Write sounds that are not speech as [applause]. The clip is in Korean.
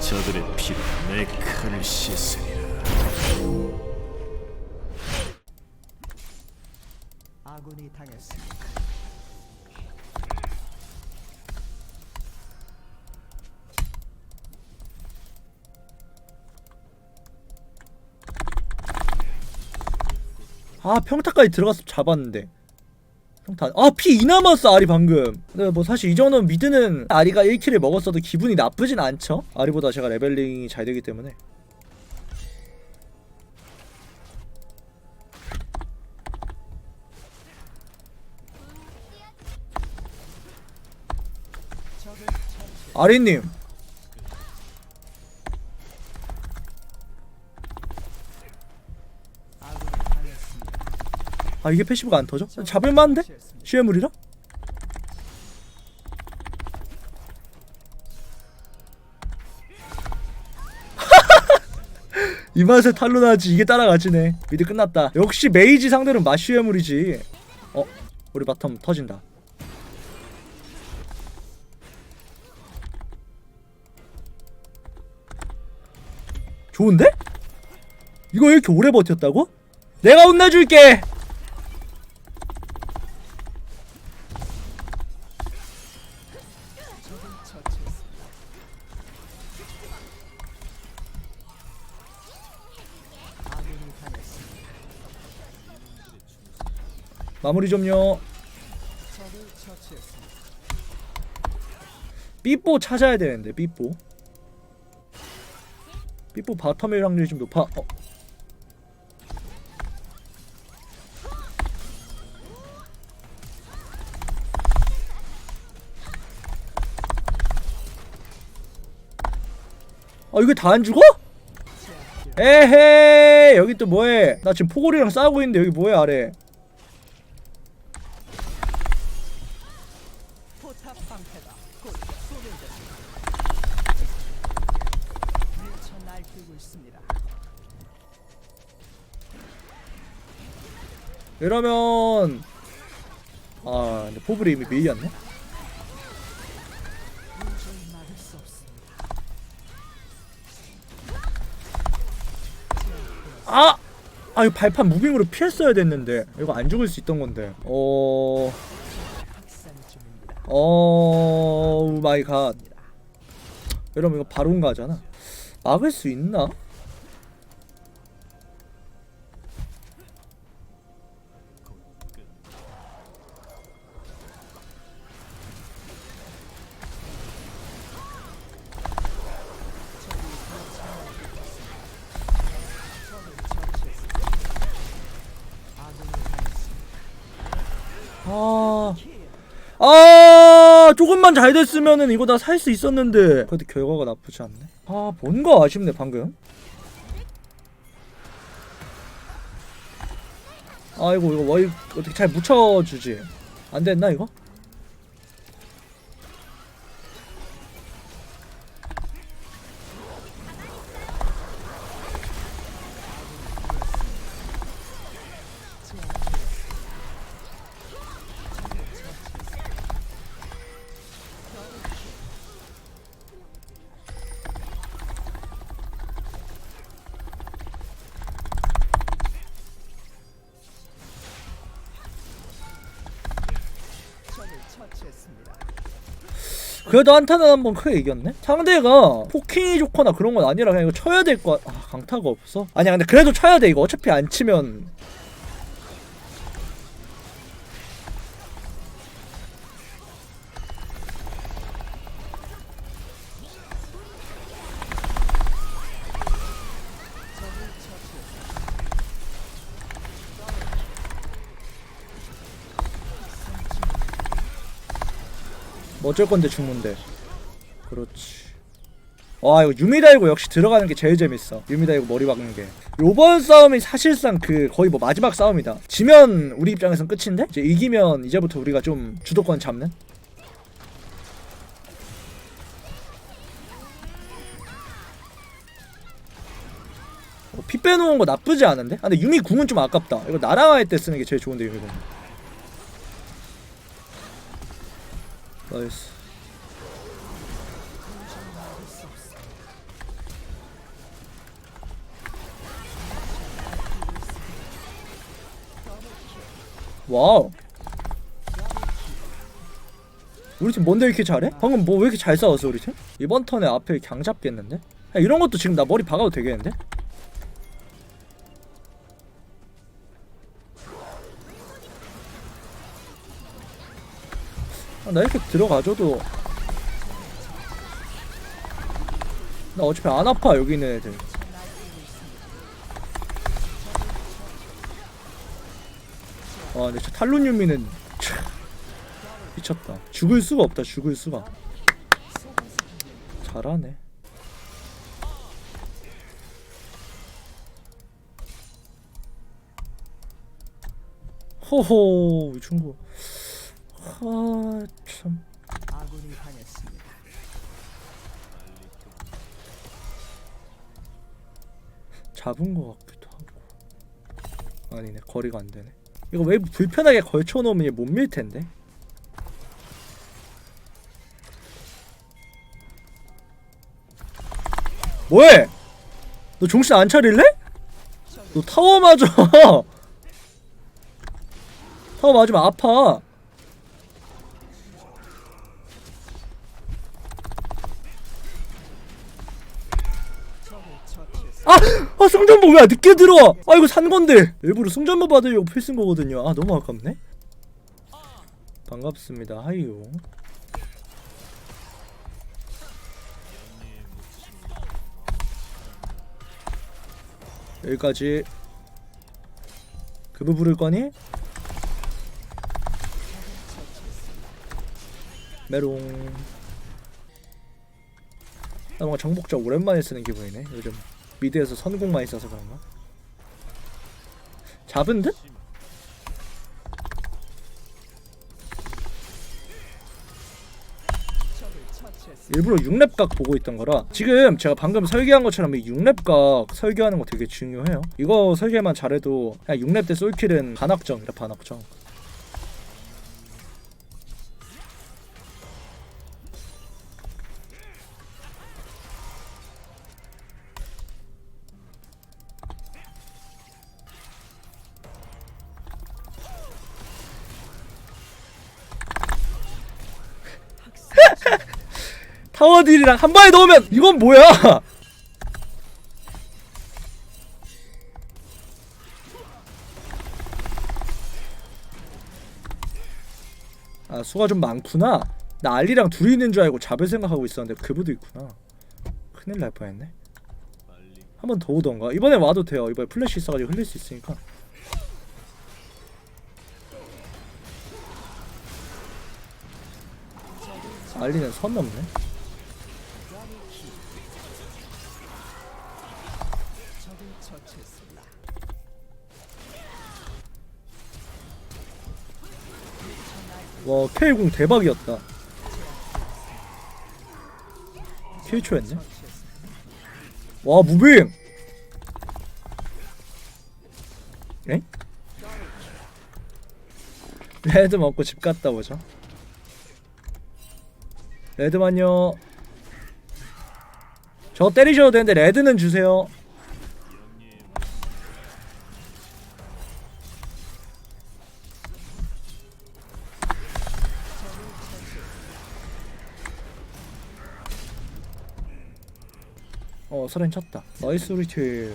저들의 피로 내 칼을 씻으리라. 아군이 당했습니다. 아 평타까지 들어가서 잡았는데 평타 아피 2 남았어 아리 방금. 근데 뭐 사실 이 정도면 미드는 아리가 1킬을 먹었어도 기분이 나쁘진 않죠? 아리보다 제가 레벨링이 잘 되기 때문에. 아리님 아 이게 패시브가 안 터져? 잡을만한데? 시에물이라? [laughs] 이 맛에 탈론하지 이게 따라가지네 미드 끝났다 역시 메이지 상대는 마슈에물이지 어? 우리 바텀 터진다 좋은데? 이거 이렇게 오래 버텼다고? 내가 혼내줄게 마무리 좀요. 삐뽀 찾아야 되는데 삐뽀 삐뽀 바텀일 확률이 좀 높아 어. 아 이거 다안 죽어? 에헤 여기 또 뭐해 나 지금 포골이랑 싸우고 있는데 여기 뭐해 아래 이러면 아 근데 포블이 이미 밀렸네. 아! 아 이거 발판 무빙으로 피했어야 됐는데 이거 안 죽을 수 있던 건데 어... 어... 마이 갓 이러면 이거 바로 가잖아 막을 수 있나? 아... 아 조금만 잘 됐으면은 이거 다 살 수 있었는데. 그래도 결과가 나쁘지 않네. 아 뭔가 아쉽네 방금. 아이고 이거 뭐 어떻게 잘 묻혀주지? 안 됐나 이거? 그래도 한타는 한번 크게 이겼네? 상대가 포킹이 좋거나 그런 건 아니라 그냥 이거 쳐야 될거 아, 강타가 없어? 아니야 근데 그래도 쳐야 돼 이거 어차피 안 치면 어쩔 건데 죽는데. 그렇지. 와 이거 유미 달고 역시 들어가는 게 제일 재밌어. 유미 달고 머리 박는 게. 요번 싸움이 사실상 그 거의 뭐 마지막 싸움이다. 지면 우리 입장에선 끝인데? 이제 이기면 이제부터 우리가 좀 주도권 잡는? 어, 피 빼놓은 거 나쁘지 않은데? 아, 근데 유미 궁은 좀 아깝다. 이거 나랑 할 때 쓰는 게 제일 좋은데 유미 궁 나이스 와우 우리 팀 뭔데 이렇게 잘해? 방금 뭐 왜 이렇게 잘 싸웠어 우리 팀? 이번 턴에 앞에 강 잡겠는데? 야, 이런 것도 지금 나 머리 박아도 되겠는데? 나 이렇게 들어가줘도. 나 어차피 안 아파 여기 있는 애들. 아 근데 저 탈론 유미는 참 미쳤다. 죽을 수가 없다 죽을 수가. 잘하네. 호호 이 친구 아참. 아군이 당했습니다. 잡은 것 같기도 하고. 아니네 거리가 안 되네. 이거 왜 불편하게 걸쳐 놓으면 못밀 텐데? 뭐해? 너 정신 안 차릴래? 너 타워 맞아. [laughs] 타워 맞으면 아파 적을 처치했습니다. 아! 아 승전보 왜 늦게 들어 아 이거 산 건데. 일부러 승전보 받으려고 필쓴 거거든요. 아 너무 아깝네. 반갑습니다. 하이요. 여기까지. 그부 부를 거니? 메롱. 나 뭔가 정복자 오랜만에 쓰는 기분이네 요즘 미드에서 선공 많이 써서 그런가? 잡은 듯? 일부러 6렙각 보고 있던 거라 지금 제가 방금 설계한 것처럼 이 6렙각 설계하는 거 되게 중요해요 이거 설계만 잘해도 그냥 6렙 때 솔킬은 반확정이라 반확정 타워 딜이랑 한 방에 넣으면 이건 뭐야? [laughs] 아 수가 좀 많구나. 나 알리랑 둘이 있는 줄 알고 잡을 생각하고 있었는데 그부도 있구나. 큰일 날 뻔했네. 한 번 더 오던가. 이번에 와도 돼요. 이번에 플래시 있어가지고 흘릴 수 있으니까. 알리는 선 넘네. 와 K공 대박이었다. 처치했습니다. 와 무빙. 에? 레드 먹고 집 갔다 오죠. 레드만요. 저 때리셔도 되는데 레드는 주세요. 어, 서렌 쳤다. 나이스 우리 팀.